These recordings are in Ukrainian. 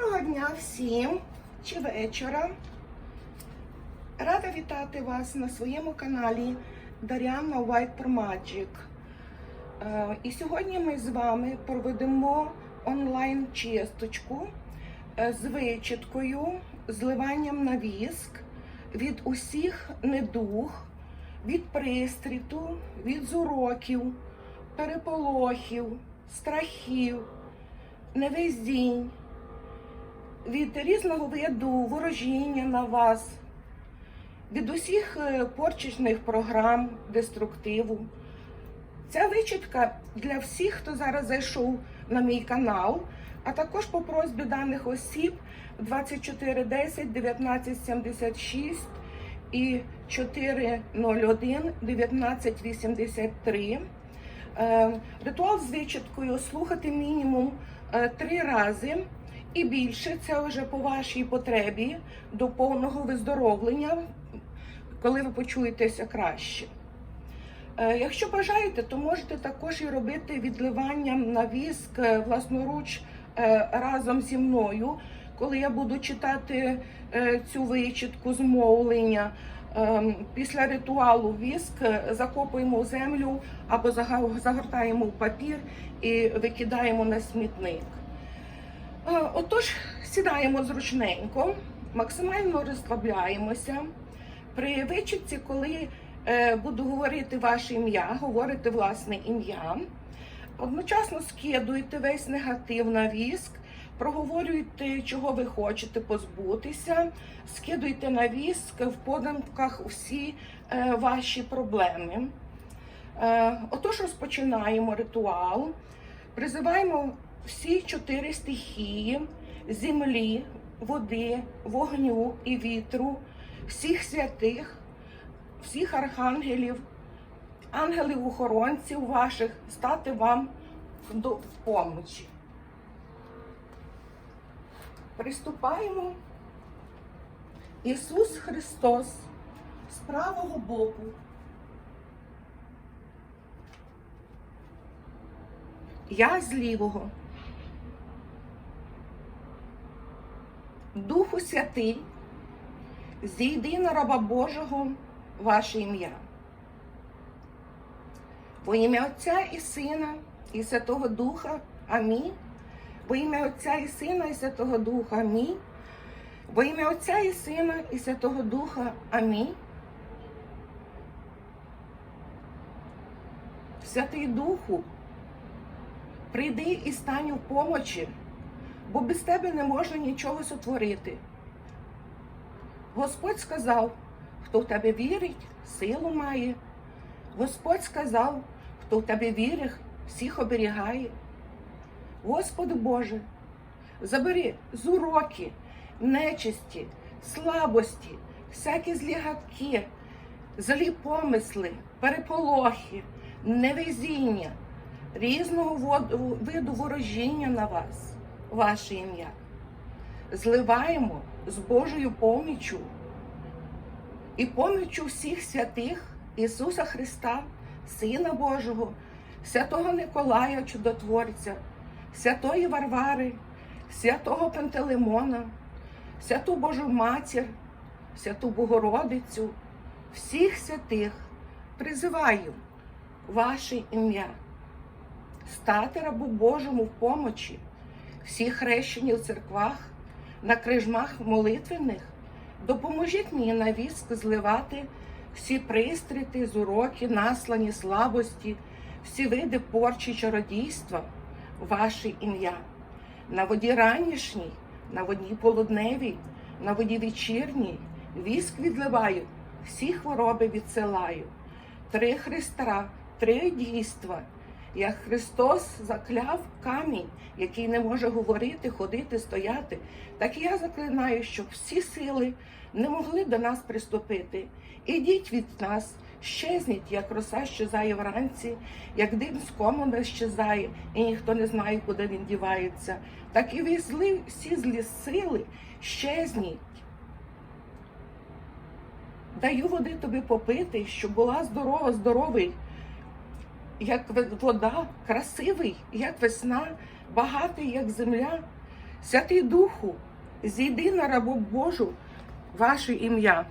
Доброго дня всім чи вечора. Рада вітати вас на своєму каналі Дар'яна White Pro Magic. Е, І сьогодні ми з вами проведемо онлайн чисточку е, з вичіткою, зливанням на віск від усіх недуг, від пристріту, від зуроків, переполохів, страхів, невезінь, від різного виду ворожіння на вас, від усіх е, порчичних програм, деструктиву. Ця вичітка для всіх, хто зараз зайшов на мій канал, а також по просьбі даних осіб 2410 1976 і 401 1983. Е, Ритуал з вичіткою слухати мінімум е, три рази і більше. Це вже по вашій потребі до повного виздоровлення, коли ви почуєтеся краще. Е, Якщо бажаєте, то можете також і робити відливанням на віск е, власноруч е, разом зі мною, коли я буду читати цю вичітку змовлення. Ем, Після ритуалу віск закопуємо в землю або загортаємо в папір і викидаємо на смітник. Е, Отож, сідаємо зручненько, максимально розслабляємося. При вичітці, коли е, буду говорити ваше ім'я, говорите власне ім'я. Одночасно скидуєте весь негатив на віск, проговорюєте, чого ви хочете позбутися, скидуйте на віск в подамках усі е, ваші проблеми. Отож, розпочинаємо ритуал. Призиваємо всі чотири стихії землі, води, вогню і вітру, всіх святих, всіх архангелів, ангелів-охоронців ваших стати вам в помочі. Приступаємо. Ісус Христос з правого боку. Я з лівого. Духу Святий, зійди на раба Божого ваше ім'я. Во ім'я Отця і Сина і Святого Духа. Амінь. Во ім'я Отця і Сина і Святого Духа. Амінь. Во ім'я Отця і Сина і Святого Духа. Амінь. Святий Духу, прийди і стань у помочі, бо без тебе не можна нічого сотворити. Господь сказав, хто в тебе вірить, силу має. Господь сказав, хто в тебе вірить, всіх оберігає. Господи Боже, забери з уроки, нечисті, слабості, всякі злі гадки, злі помисли, переполохи, невезіння, різного виду ворожіння на вас, ваше ім'я. Зливаємо з Божою поміччю і поміччю всіх святих Ісуса Христа, Сина Божого, святого Николая Чудотворця, святої Варвари, святого Пантелеймона, святу Божу Матір, святу Богородицю, всіх святих призиваю ваше ім'я, стати рабу Божому в помочі, всі хрещені в церквах, на крижмах молитвених, допоможіть мені на віск зливати всі пристріти, зуроки, наслані слабості, всі види порчі чародійства, ваше ім'я. На воді ранішній, на воді полудневій, на воді вечірній, віск відливаю, всі хвороби відсилаю. Три Христа, три дійства. Як Христос закляв камінь, який не може говорити, ходити, стояти, так і я заклинаю, щоб всі сили не могли до нас приступити. Ідіть від нас, щезніть, як роса щезає вранці, як дим з комода щезає, і ніхто не знає, куди він дівається. Так і ви зли, всі злі сили щезніть. Даю води тобі попити, щоб була здорова, здоровий, як вода, красивий, як весна, багатий, як земля, Святий Духу, зійди на рабу Божу ваше ім'я.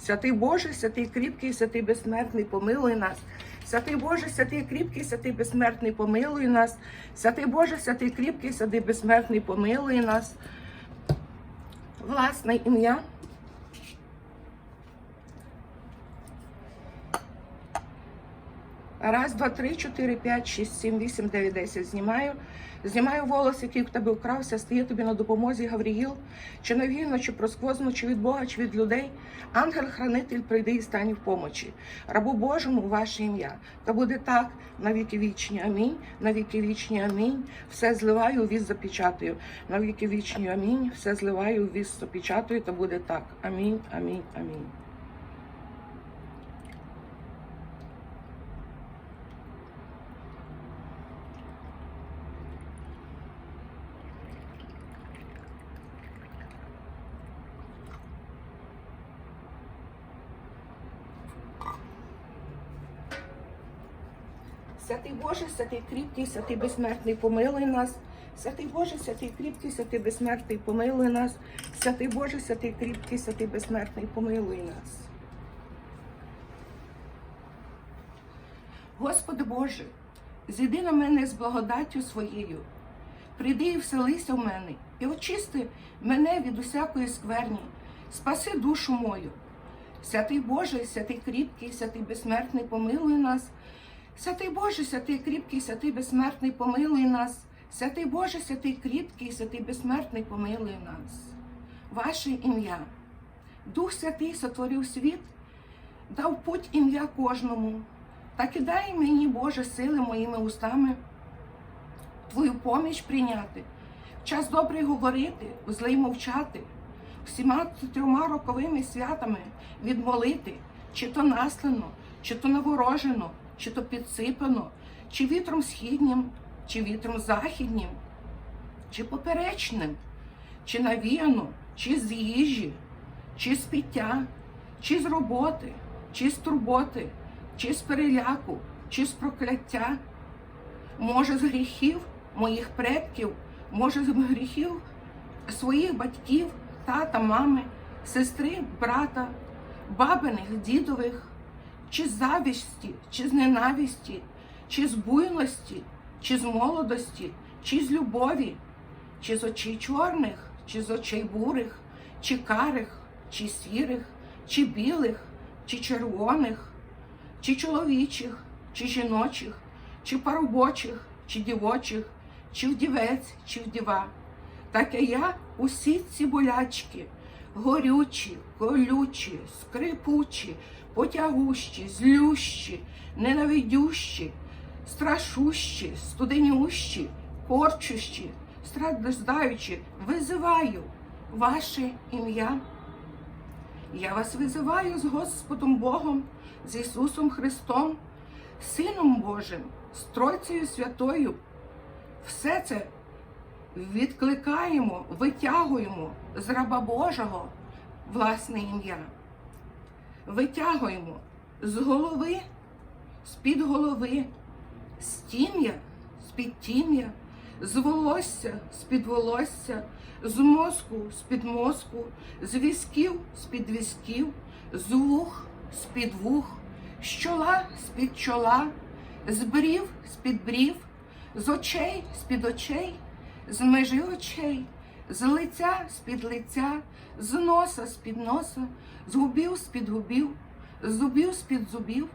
Святий Боже, святий кріпкий, святий безсмертний, помилуй нас. Святий Боже, святий кріпкий, святий безсмертний, помилуй нас. Святий Боже, святий кріпкий, святий безсмертний, помилуй нас. Власне ім'я. Раз, два, три, чотири, п'ять, шість, сім, вісім, дев'ять, десять. Знімаю. Знімаю волос, який в тебе вкрався, стає тобі на допомозі Гавріїл, чи навільно, чи просквозно, чи від Бога, чи від людей. Ангел-хранитель прийди і стань в помочі. Рабу Божому ваше ім'я. Та буде так на віки вічні. Амінь. На віки вічні. Амінь. Все зливаю, віз запечатаю. На віки вічні. Амінь. Все зливаю, віз запечатаю. Та буде так. Амінь. Амінь. Амінь. Святий кріпкий, святий безсмертний, помилуй нас. Святий Боже, святий кріпкий, святий безсмертний, помилуй нас. Святий Боже, святий кріпкий, святий безсмертний, помилуй нас. Господи Боже, зійди на мене з благодаттю своєю. Прийди і вселися в мене, і очисти мене від усякої скверні, спаси душу мою. Святий Боже, святий кріпкий, святий безсмертний, помилуй нас. Святий Боже, святий кріпкий, святий безсмертний, помилуй нас. Святий Боже, святий кріпкий, святий безсмертний, помилуй нас. Ваше ім'я. Дух Святий сотворив світ, дав путь ім'я кожному. Так і дай мені, Боже, сили моїми устами Твою поміч прийняти, час добрий говорити, злий мовчати, всіма трьома роковими святами відмолити, чи то наслано, чи то наворожено, чи то підсипано, чи вітром східнім, чи вітром західнім, чи поперечним, чи навіяно, чи з їжі, чи з пиття, чи з роботи, чи з турботи, чи з переляку, чи з прокляття, може з гріхів моїх предків, може з гріхів своїх батьків, тата, мами, сестри, брата, бабиних, дідових, чи з завісті, чи з ненависті, чи з буйності, чи з молодості, чи з любові, чи з очей чорних, чи з очей бурих, чи карих, чи сірих, чи білих, чи червоних, чи чоловічих, чи жіночих, чи парубочих, чи дівочих, чи вдівець, чи вдіва. Так і я усі ці болячки, горючі, колючі, скрипучі, потягущі, злющі, ненавидющі, страшущі, студенющі, корчущі, страждаючі, визиваю ваше ім'я. Я вас визиваю з Господом Богом, з Ісусом Христом, Сином Божим, з Тройцею Святою. Все це відкликаємо, витягуємо з раба Божого власне ім'я. Витягуємо з голови, з-під голови, з тім'я, з-під тім'я, з волосся, з-під волосся, з мозку, з-під мозку, з візків, з-під візків, з вух, з-під вух, з чола, з-під чола, з брів, з-під брів, з очей, з-під очей, з межі очей, з лиця, з-під лиця, з носа, з-під носа, з губів, з-під губів, з зубів, з-під зубів,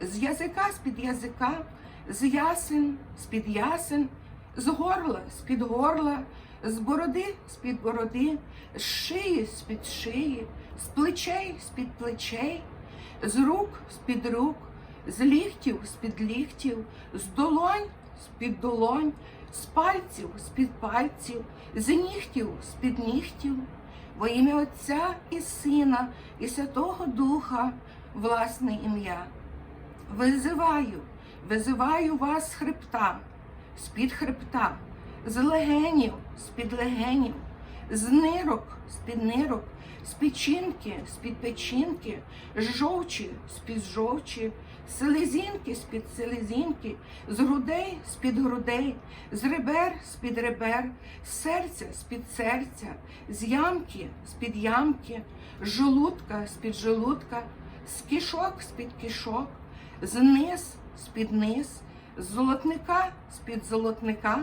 з язика, з-під язика, з ясен, з-під ясен, з горла, з-під горла, з бороди, з-під бороди, з шиї, з-під шиї, з плечей, з-під плечей, з рук, з-під рук, з ліктів, з-під ліктів, з долонь, з-під долонь, з пальців, з-під пальців, з нігтів, з-під нігтів, во ім'я Отця і Сина, і Святого Духа, власне ім'я. Визиваю, визиваю вас з хребта, з-під хребта, з легенів, з-під легенів, з нирок, з-під нирок, з печінки, з-під печінки, з жовчі, з-під жовчі, селезінки, з-під селезінки, з грудей, з-під грудей, з ребер, з-під ребер, з серця, з-під серця, з ямки, з-під ямки, з желудка, з-під желудка, з кишок, з-під кишок, з низ, з-під низ, з золотника, з-під золотника,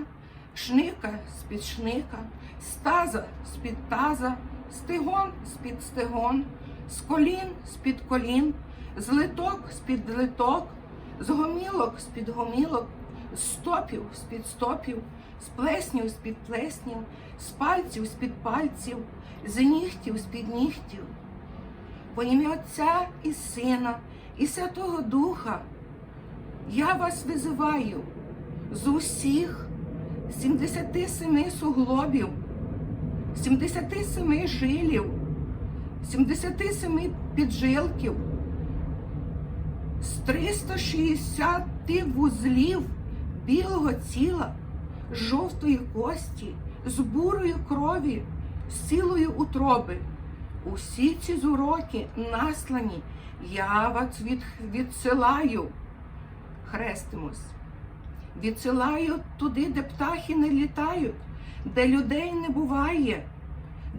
шника, з-під шника, з таза, з-під таза, стегон, з-під стегон, з колін, з-під колін, з литок, з-під литок, з гомілок, з-під гомілок, з стопів, з-під стопів, з плеснів, з-під плеснів, з пальців, з-під пальців, з нігтів, з-під нігтів. По ім'я Отця і Сина, і Святого Духа я вас визиваю з усіх 77 суглобів, 77 жилів, 77 піджилків, з 360 вузлів білого тіла, жовтої кості, з бурою крові, з цілої утроби. Усі ці зуроки наслані, я вас від, відсилаю, хрестимось. Відсилаю туди, де птахи не літають, де людей не буває,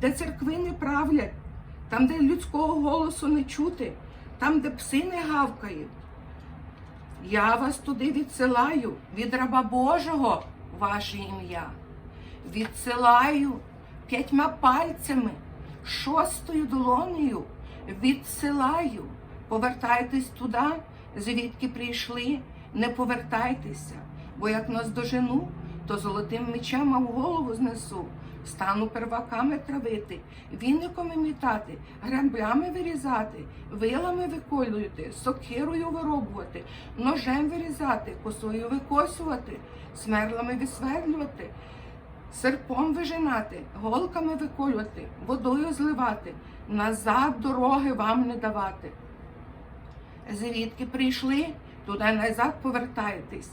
де церкви не правлять, там, де людського голосу не чути, там, де пси не гавкають. Я вас туди відсилаю від раба Божого, ваше ім'я. Відсилаю п'ятьма пальцями, шостою долонею, відсилаю. Повертайтесь туди, звідки прийшли, не повертайтеся, бо як нас дожену, то золотим мечем в голову знесу. Стану перваками травити, віниками мітати, граблями вирізати, вилами виколювати, сокирою виробувати, ножем вирізати, косою викосувати, смерлами висверлювати, серпом вижинати, голками виколювати, водою зливати, назад дороги вам не давати. Звідки прийшли, туди назад повертайтесь,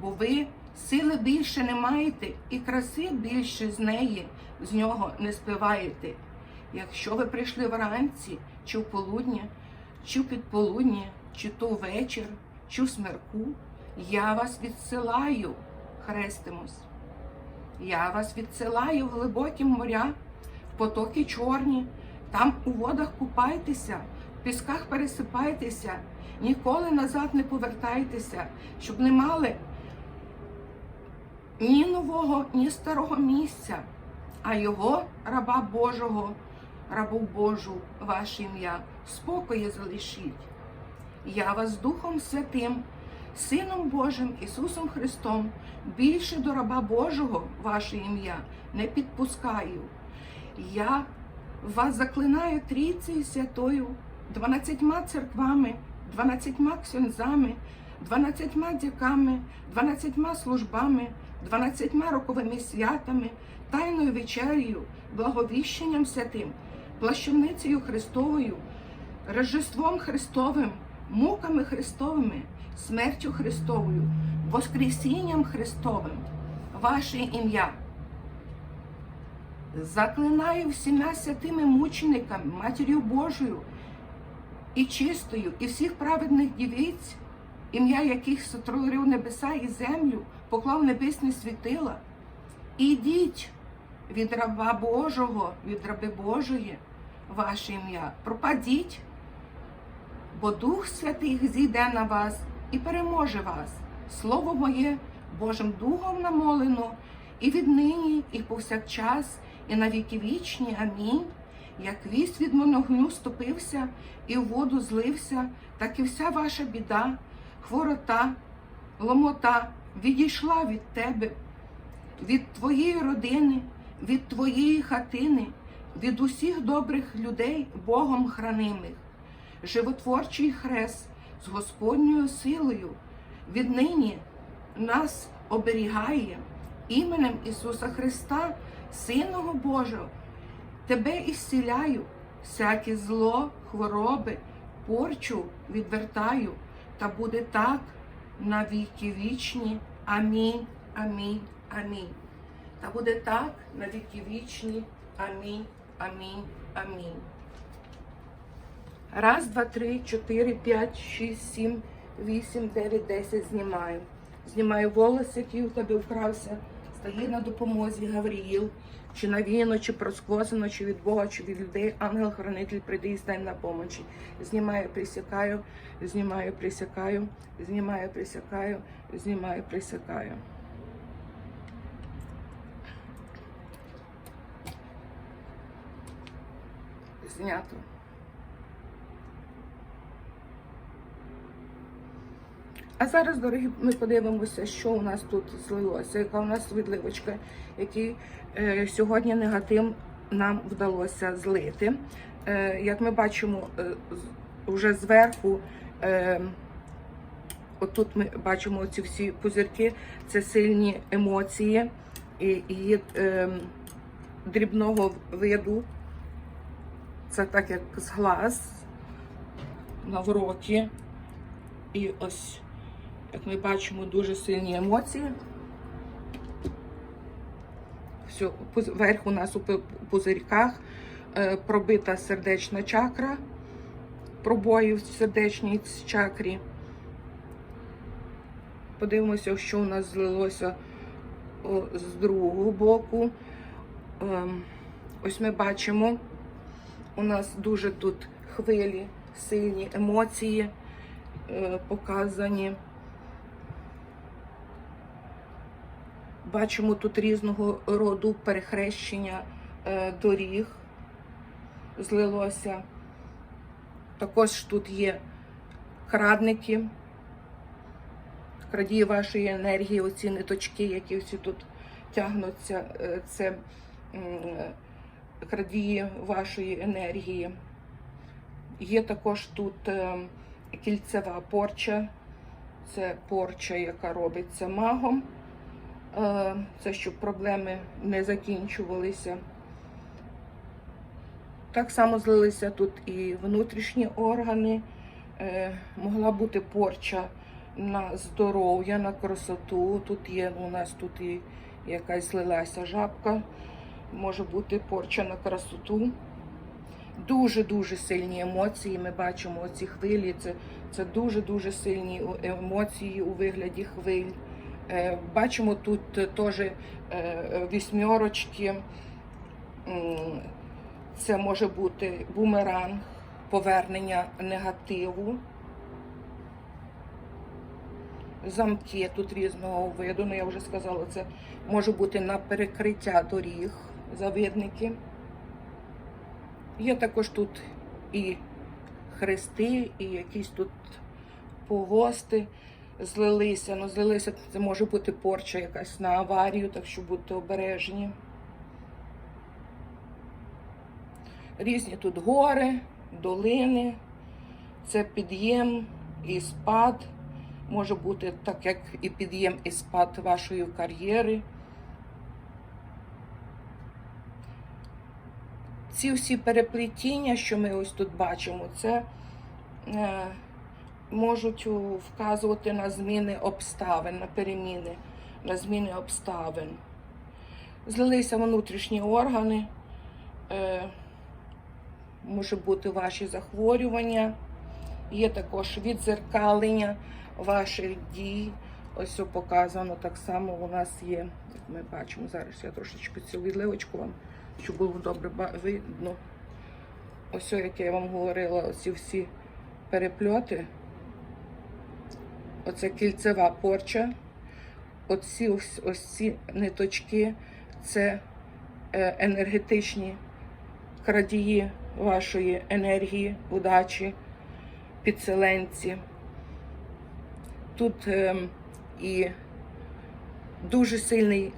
бо ви сили більше не маєте і краси більше з неї, з нього не співаєте. Якщо ви прийшли вранці, чи в полудня, чи в підполудня, чи то вечір, чи в смерку, я вас відсилаю, хрестимось. Я вас відсилаю в глибокі моря, в потоки чорні, там у водах купайтеся, в пісках пересипайтеся, ніколи назад не повертайтеся, щоб не мали ні нового, ні старого місця, а його раба Божого, рабу Божу, ваше ім'я, спокої залишіть. Я вас Духом Святим, Сином Божим Ісусом Христом, більше до раба Божого, ваше ім'я, не підпускаю. Я вас заклинаю Трійцею Святою, дванадцятьма церквами, дванадцятьма ксьонзами, дванадцятьма дяками, дванадцятьма службами, дванадцятьма роковими святами, тайною вечерею, благовіщенням святим, плащівницею Христовою, Рождеством Христовим, муками Христовими, смертю Христовою, Воскресінням Христовим, ваше ім'я. Заклинаю всіма святими мучениками, Матір'ю Божою і чистою, і всіх праведних дівиць, ім'я яких сотворив небеса і землю, поклав небесні світила. Ідіть від раба Божого, від раби Божої, ваше ім'я, пропадіть, бо Дух Святий зійде на вас і переможе вас. Слово моє Божим Духом намолено, і віднині, і повсякчас, і на віки вічні. Амінь. Як вість від моногню ступився і в воду злився, так і вся ваша біда, хворота, ломота відійшла від тебе, від твоєї родини, від твоєї хатини, від усіх добрих людей, Богом хранимих. Животворчий хрест з Господньою силою віднині нас оберігає іменем Ісуса Христа, Синого Божого. Тебе ісціляю, всяке зло, хвороби, порчу відвертаю, та буде так на віки вічні. Амінь, амінь, амінь. Та буде так на віки вічні. Амінь, амінь, амінь. Раз, два, три, чотири, п'ять, шість, сім, вісім, дев'ять, десять. Знімаю. Знімаю волос, який у тебе вкрався. Стає на допомозі Гавріїл. Чи навіяно, чи просквозено, чи від Бога, чи від людей. Ангел-хранитель прийде і стань на помочі. Знімаю, присякаю, знімаю, присякаю, знімаю, присякаю, знімаю, присякаю. Знято. А зараз, дорогі, ми подивимося, що у нас тут злилося, яка у нас відливочка, який е, сьогодні негатив нам вдалося злити. Е, як ми бачимо, е, вже зверху, е, отут ми бачимо ці всі пузирки, це сильні емоції і, і е, дрібного виду. Це так як зглаз на вроті. І ось, як ми бачимо, дуже сильні емоції. Все, пуз- верх у нас у пу- пузирьках е, пробита сердечна чакра, пробої в сердечній чакрі. Подивимося, що у нас злилося з другого боку. Ем, Ось ми бачимо, у нас дуже тут хвилі, сильні емоції е, показані. Бачимо тут різного роду перехрещення е, доріг злилося. Також тут є крадники, крадії вашої енергії, оці ниточки, які всі тут тягнуться. е, Це крадії вашої енергії. Є також тут е, кільцева порча. Це порча, яка робиться магом. Е, Це щоб проблеми не закінчувалися. Так само злилися тут і внутрішні органи. Е, Могла бути порча на здоров'я, на красоту. Тут є у нас тут і якась злилася жабка. Може бути порча на красоту. Дуже-дуже сильні емоції. Ми бачимо ці хвилі. Це, це дуже-дуже сильні емоції у вигляді хвиль. Е, Бачимо тут е, теж е, вісьмерочки. М, Це може бути бумеранг, повернення негативу. Замки тут різного виду, ну я вже сказала, це може бути на перекриття доріг, завидники. Є також тут і хрести, і якісь тут погости злилися. Ну, злилися, це може бути порча якась на аварію, так що будьте обережні. Різні тут гори, долини, це під'єм і спад. Може бути так, як і під'єм і спад вашої кар'єри. Ці всі переплетіння, що ми ось тут бачимо, це е, можуть вказувати на зміни обставин, на переміни, на зміни обставин. Злилися внутрішні органи, е, може бути ваші захворювання, є також відзеркалення ваших дій. Ось все показано так само у нас є, як ми бачимо, зараз я трошечки цю відливочку вам, щоб було добре видно. Ось, як я вам говорила, оці всі перепльоти. Оце кільцева порча. Оці ось, ось ці ниточки це е, енергетичні крадії вашої енергії, удачі, підселенці. Тут ем, і дуже сильний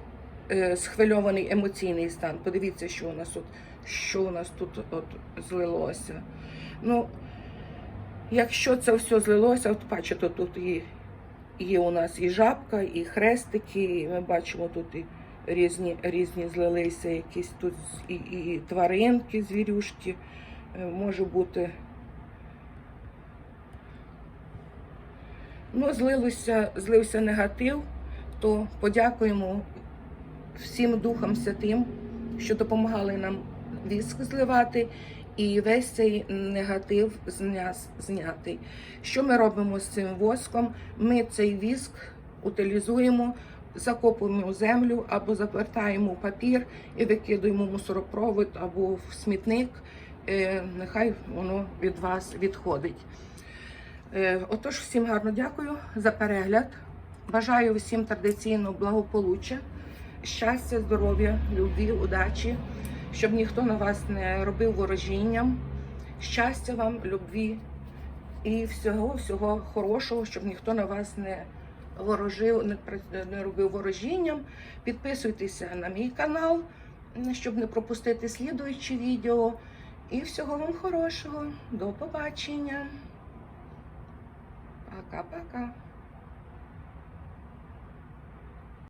е, схвильований емоційний стан. Подивіться, що у нас тут, що у нас тут от злилося. Ну, якщо це все злилося, от бачите, тут і є у нас і жабка, і хрестики, і ми бачимо тут і різні, різні злилися, якісь тут і, і тваринки, звірюшки. Е, Може бути. Ну, злився, злився негатив, то подякуємо всім Духам Святим, що допомагали нам віск зливати і весь цей негатив зня- зняти. Що ми робимо з цим воском? Ми цей віск утилізуємо, закопуємо в землю або завертаємо в папір і викидуємо мусоропровод або в смітник. Е, Нехай воно від вас відходить. Е, Отож, всім гарно дякую за перегляд. Бажаю всім традиційного благополуччя, щастя, здоров'я, любві, удачі, щоб ніхто на вас не робив ворожінням. Щастя вам, любві і всього всього хорошого, щоб ніхто на вас не ворожив, не робив ворожінням. Підписуйтеся на мій канал, щоб не пропустити слідуючі відео. І всього вам хорошого. До побачення. Пока-пока.